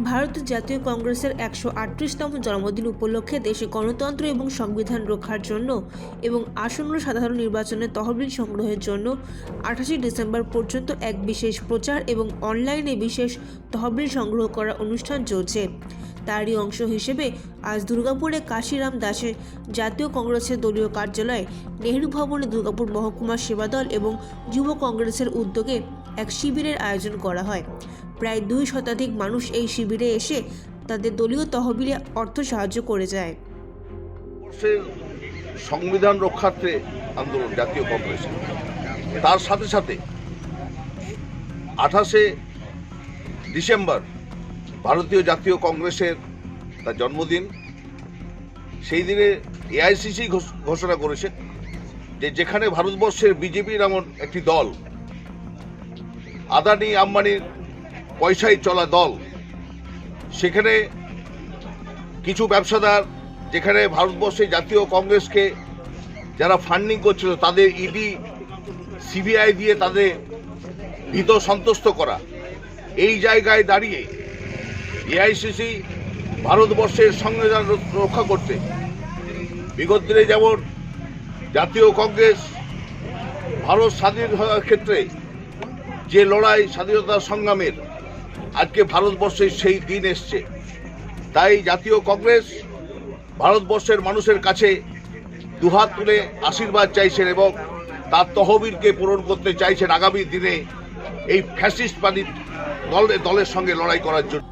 ভারতের জাতীয় কংগ্রেসের একশো আটত্রিশতম জন্মদিন উপলক্ষে দেশে গণতন্ত্র এবং সংবিধান রক্ষার জন্য এবং আসন্ন সাধারণ নির্বাচনে তহবিল সংগ্রহের জন্য আঠাশে ডিসেম্বর পর্যন্ত এক বিশেষ প্রচার এবং অনলাইনে বিশেষ তহবিল সংগ্রহ করা অনুষ্ঠান চলছে। তারই অংশ হিসেবে আজ দুর্গাপুরে কাশিরাম দাসের জাতীয় কংগ্রেসের দলীয় কার্যালয়ে নেহেরু ভবনে দুর্গাপুর মহকুমা সেবাদল এবং যুব কংগ্রেসের উদ্যোগে এক শিবিরের আয়োজন করা হয়। প্রায় দুই শতাধিক মানুষ এই শিবিরে এসে তাদের দলীয় তহবিলে অর্থ সাহায্য করে যায়। সংবিধান রক্ষার্থে আন্দোলন, জাতীয় কংগ্রেস তার সাথে সাথে আঠাশে ডিসেম্বর ভারতীয় জাতীয় কংগ্রেসের তার জন্মদিন, সেই দিনে এআইসিসি ঘোষণা করেছে যে যেখানে ভারতবর্ষের বিজেপি নামক একটি দল, আদানি আম্বানির পয়সায় চলা দল, সেখানে কিছু ব্যবসাদার যেখানে ভারতবর্ষে জাতীয় কংগ্রেসকে যারা ফান্ডিং করছিল তাদের ইডি সিবিআই দিয়ে তাদের ভীত সন্তুষ্ট করা, এই জায়গায় দাঁড়িয়ে এআইসিসি ভারতবর্ষের সংবিধান রক্ষা করতে। বিগত দিনে যেমন জাতীয় কংগ্রেস, ভারত স্বাধীন হওয়ার ক্ষেত্রে যে লড়াই স্বাধীনতা সংগ্রামের আজকে ভারতবর্ষে সেই দিন এসছে, তাই জাতীয় কংগ্রেস ভারতবর্ষের মানুষের কাছে দুহাত তুলে আশীর্বাদ চাইছেন এবং তার তহবিলকে পূরণ করতে চাইছেন আগামী দিনে এই ফ্যাসিস্টবাদী দলের দলের সঙ্গে লড়াই করার জন্য।